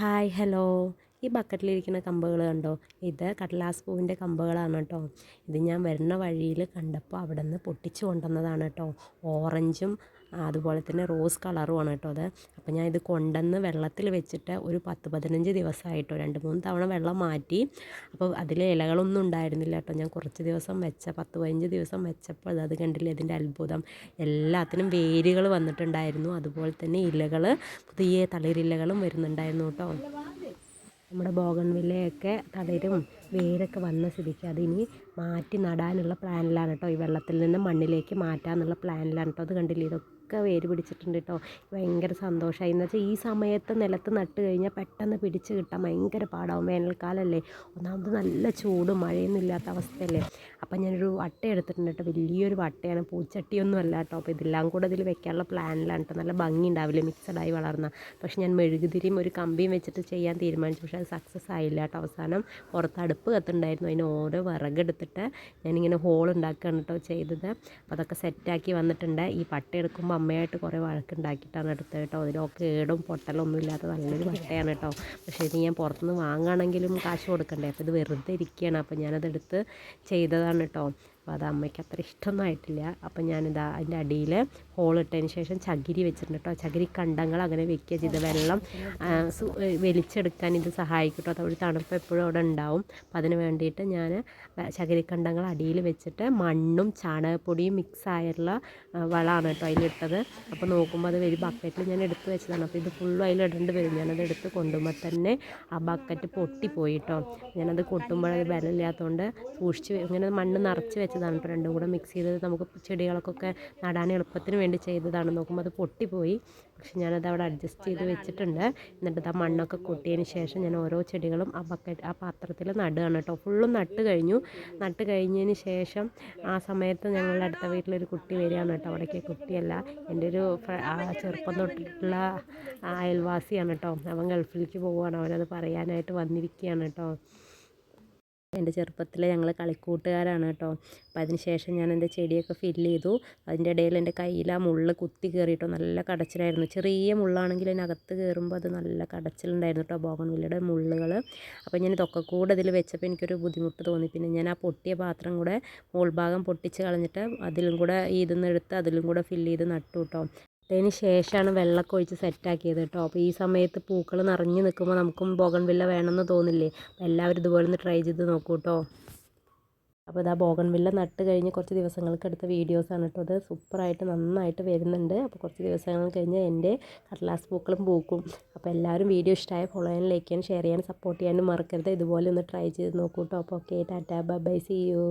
Hi hello ഈ ബക്കറ്റിലിരിക്കുന്ന കമ്പുകൾ കണ്ടോ? ഇത് കടലാസ് പൂവിന്റെ കമ്പുകളാണ് കേട്ടോ. ഇത് ഞാൻ വരുന്ന വഴിയിൽ കണ്ടപ്പോൾ അവിടെ നിന്ന് പൊട്ടിച്ചു കൊണ്ടുവന്നതാണ് കേട്ടോ. ഓറഞ്ചും അതുപോലെ തന്നെ റോസ് കളറുമാണ് കേട്ടോ അത്. അപ്പോൾ ഞാൻ ഇത് കൊണ്ടുവന്ന് വെള്ളത്തിൽ വെച്ചിട്ട് ഒരു പത്ത് പതിനഞ്ച് ദിവസമായിട്ടോ രണ്ട് മൂന്ന് തവണ വെള്ളം മാറ്റി. അപ്പോൾ അതിൽ ഇലകളൊന്നും ഉണ്ടായിരുന്നില്ല കേട്ടോ. ഞാൻ കുറച്ച് ദിവസം വെച്ച പത്ത് പതിനഞ്ച് ദിവസം വെച്ചപ്പോൾ അത് കണ്ടില്ലേ ഇതിന്റെ അത്ഭുതം. എല്ലാത്തിനും വേരുകൾ വന്നിട്ടുണ്ടായിരുന്നു. അതുപോലെ തന്നെ ഇലകൾ പുതിയ തളിരിലകളും വരുന്നുണ്ടായിരുന്നു കേട്ടോ. നമ്മുടെ ബോഗൺവില്ലയൊക്കെ തളിരും വേരൊക്കെ വന്ന സ്ഥിതിക്ക് അതിനി മാറ്റി നടാനുള്ള പ്ലാനിലാണ് കേട്ടോ ഈ വെള്ളത്തിൽ നിന്ന് മണ്ണിലേക്ക് മാറ്റാനുള്ള പ്ലാനിലാണ് കേട്ടോ. അത് കണ്ടില്ലേ ഇതൊക്കെ? വേര് പിടിച്ചിട്ടുണ്ട് കേട്ടോ ഭയങ്കര സന്തോഷമായി എന്ന് വെച്ചാൽ ഈ സമയത്ത് നിലത്ത് നട്ട് കഴിഞ്ഞാൽ പെട്ടെന്ന് പിടിച്ച് കിട്ടാൻ ഭയങ്കര പാടാവും. വേനൽക്കാലമല്ലേ ഒന്നാമത് നല്ല ചൂടും മഴയൊന്നും ഇല്ലാത്ത അവസ്ഥയല്ലേ. അപ്പം ഞാനൊരു വട്ട എടുത്തിട്ടുണ്ട് കേട്ടോ വലിയൊരു വട്ടയാണ്. പൂച്ചട്ടിയൊന്നും അല്ല കേട്ടോ അപ്പോൾ ഇതെല്ലാം കൂടെ ഇതിൽ വെക്കാനുള്ള പ്ലാനിലാണ് കേട്ടോ നല്ല ഭംഗി ഉണ്ടാവില്ലേ മിക്സഡായി വളർന്ന. പക്ഷെ ഞാൻ മെഴുകുതിരിയും ഒരു കമ്പിയും വെച്ചിട്ട് ചെയ്യാൻ തീരുമാനിച്ചു. പക്ഷേ അത് സക്സസ് ആയില്ല കേട്ടോ അവസാനം. പുറത്ത് അടുപ്പ് കത്തുണ്ടായിരുന്നു. അതിന് ഓരോ വിറകെടുത്തിട്ട് ഞാനിങ്ങനെ ഹോൾ ഉണ്ടാക്കുകയാണ് കേട്ടോ ചെയ്തത്. അപ്പോൾ അതൊക്കെ സെറ്റാക്കി വന്നിട്ടുണ്ട്. ഈ പട്ട എടുക്കുമ്പോൾ അമ്മയായിട്ട് കുറേ വഴക്കുണ്ടാക്കിയിട്ടാണ് എടുത്തത് കേട്ടോ. അതിലൊക്കെ ഏടും പൊട്ടലൊന്നും ഇല്ലാത്ത നല്ലൊരു വട്ടയാണ് കേട്ടോ. പക്ഷേ ഇത് ഞാൻ പുറത്തുനിന്ന് വാങ്ങുകയാണെങ്കിലും കാശ് കൊടുക്കണ്ടേ? അപ്പോൾ ഇത് വെറുതെ ഇരിക്കുകയാണ്. അപ്പോൾ ഞാനതെടുത്ത് ചെയ്തതാണ് കേട്ടോ. അപ്പോൾ അത് അമ്മയ്ക്ക് അത്ര ഇഷ്ടമൊന്നും ആയിട്ടില്ല. അപ്പോൾ ഞാനിതാ അതിന്റെ അടിയിൽ ഹോളിട്ടതിന് ശേഷം ചകിരി വെച്ചിട്ടുണ്ട് കേട്ടോ. ചകിരി കണ്ടങ്ങൾ അങ്ങനെ വെക്കുക ചെയ്ത് വെള്ളം വലിച്ചെടുക്കാൻ ഇത് സഹായിക്കും കേട്ടോ. അതവിടെ തണുപ്പ് എപ്പോഴും അവിടെ ഉണ്ടാവും. അപ്പം അതിന് വേണ്ടിയിട്ട് ഞാൻ ചകിരി കണ്ടങ്ങൾ അടിയിൽ വെച്ചിട്ട് മണ്ണും ചാണകപ്പൊടിയും മിക്സ് ആയിട്ടുള്ള വളമാണ് കേട്ടോ അതിലിട്ടത്. അപ്പോൾ നോക്കുമ്പോൾ അത് ഒരു ബക്കറ്റിൽ ഞാൻ എടുത്ത് വെച്ചതാണ്. അപ്പോൾ ഇത് ഫുള്ളും അതിലിടേണ്ടി വരും. ഞാനത് എടുത്ത് കൊണ്ടുമ്പോൾ തന്നെ ആ ബക്കറ്റ് പൊട്ടിപ്പോയി കേട്ടോ. ഞാനത് കൊട്ടുമ്പോൾ അത് ബലമില്ലാത്തതുകൊണ്ട് സൂക്ഷിച്ച് ഇങ്ങനെ മണ്ണ് നിറച്ച് വെച്ചതാണ് ഇപ്പോൾ രണ്ടും കൂടെ മിക്സ് ചെയ്തത് നമുക്ക് ചെടികൾക്കൊക്കെ നടാൻ എളുപ്പത്തിന് വേണ്ടി ചെയ്തതാണ്. നോക്കുമ്പോൾ അത് പൊട്ടിപ്പോയി. പക്ഷെ ഞാനത് അവിടെ അഡ്ജസ്റ്റ് ചെയ്ത് വെച്ചിട്ടുണ്ട്. എന്നിട്ട് ആ മണ്ണൊക്കെ കൊട്ടിയതിന് ശേഷം ഞാൻ ഓരോ ചെടികളും ആ ബക്കറ്റ് ആ പാത്രത്തിൽ നടുകയാണ് കേട്ടോ. ഫുള്ളും നട്ട് കഴിഞ്ഞു. നട്ട് കഴിഞ്ഞതിന് ശേഷം ആ സമയത്ത് ഞങ്ങളുടെ അടുത്ത വീട്ടിലൊരു കുട്ടി വരികയാണ് കേട്ടോ. അവിടേക്ക് കുട്ടിയല്ല. എന്റെ ഒരു ചെറുപ്പം തൊട്ടിട്ടുള്ള അയൽവാസിയാണ് കേട്ടോ. അവൻ ഗൾഫിലേക്ക് പോവുകയാണ്. അവനത് പറയാനായിട്ട് വന്നിരിക്കുകയാണ് കേട്ടോ. എന്റെ ചെറുപ്പത്തിൽ ഞങ്ങൾ കളിക്കൂട്ടുകാരാണ് കേട്ടോ. അപ്പം അതിന് ശേഷം ഞാൻ എന്റെ ചെടിയൊക്കെ ഫില്ല് ചെയ്തു. അതിന്റെ ഇടയിൽ എന്റെ കയ്യിൽ ആ മുള്ള് കുത്തി കയറിയിട്ടോ നല്ല കടച്ചിലായിരുന്നു. ചെറിയ മുള്ളാണെങ്കിൽ അതിനകത്ത് കയറുമ്പോൾ അത് നല്ല കടച്ചിലുണ്ടായിരുന്നു കേട്ടോ ബോഗൺവില്ലയുടെ മുള്ളുകൾ അപ്പോൾ ഞാൻ ഇതൊക്കെ കൂടെ ഇതിൽ വെച്ചപ്പോൾ എനിക്കൊരു ബുദ്ധിമുട്ട് തോന്നി. പിന്നെ ഞാൻ ആ പൊട്ടിയ പാത്രം കൂടെ മുൾഭാഗം പൊട്ടിച്ച് കളഞ്ഞിട്ട് അതിലും കൂടെ ഇതിൽ നിന്ന് എടുത്ത് അതിലും കൂടെ ഫില്ല് ചെയ്ത് നട്ടു കേട്ടോ. അതിന് ശേഷമാണ് വെള്ളമൊക്കെ ഒഴിച്ച് സെറ്റാക്കിയത് കേട്ടോ. അപ്പോൾ ഈ സമയത്ത് പൂക്കൾ നിറഞ്ഞു നിൽക്കുമ്പോൾ നമുക്കും ബോഗൺവില്ല വേണമെന്ന് തോന്നില്ലേ? അപ്പോൾ എല്ലാവരും ഇതുപോലെ ഒന്ന് ട്രൈ ചെയ്ത് നോക്കൂ കേട്ടോ അപ്പോൾ ഇതാ ബോഗൺവില്ല നട്ട് കഴിഞ്ഞ് കുറച്ച് ദിവസങ്ങൾക്ക് എടുത്ത വീഡിയോസാണ് കേട്ടോ അത് സൂപ്പറായിട്ട് നന്നായിട്ട് വരുന്നുണ്ട്. അപ്പോൾ കുറച്ച് ദിവസങ്ങൾ കഴിഞ്ഞ് എന്റെ കടലാസ് പൂക്കളും പൂക്കും. അപ്പോൾ എല്ലാവരും വീഡിയോ ഇഷ്ടമായ ഫോളോ ചെയ്യാൻ ലൈക്ക് ചെയ്യാൻ ഷെയർ ചെയ്യാൻ സപ്പോർട്ട് ചെയ്യാനും മറക്കരുത്. ഇതുപോലെ ഒന്ന് ട്രൈ ചെയ്ത് നോക്കൂ കേട്ടോ അപ്പോൾ okay tata bye see you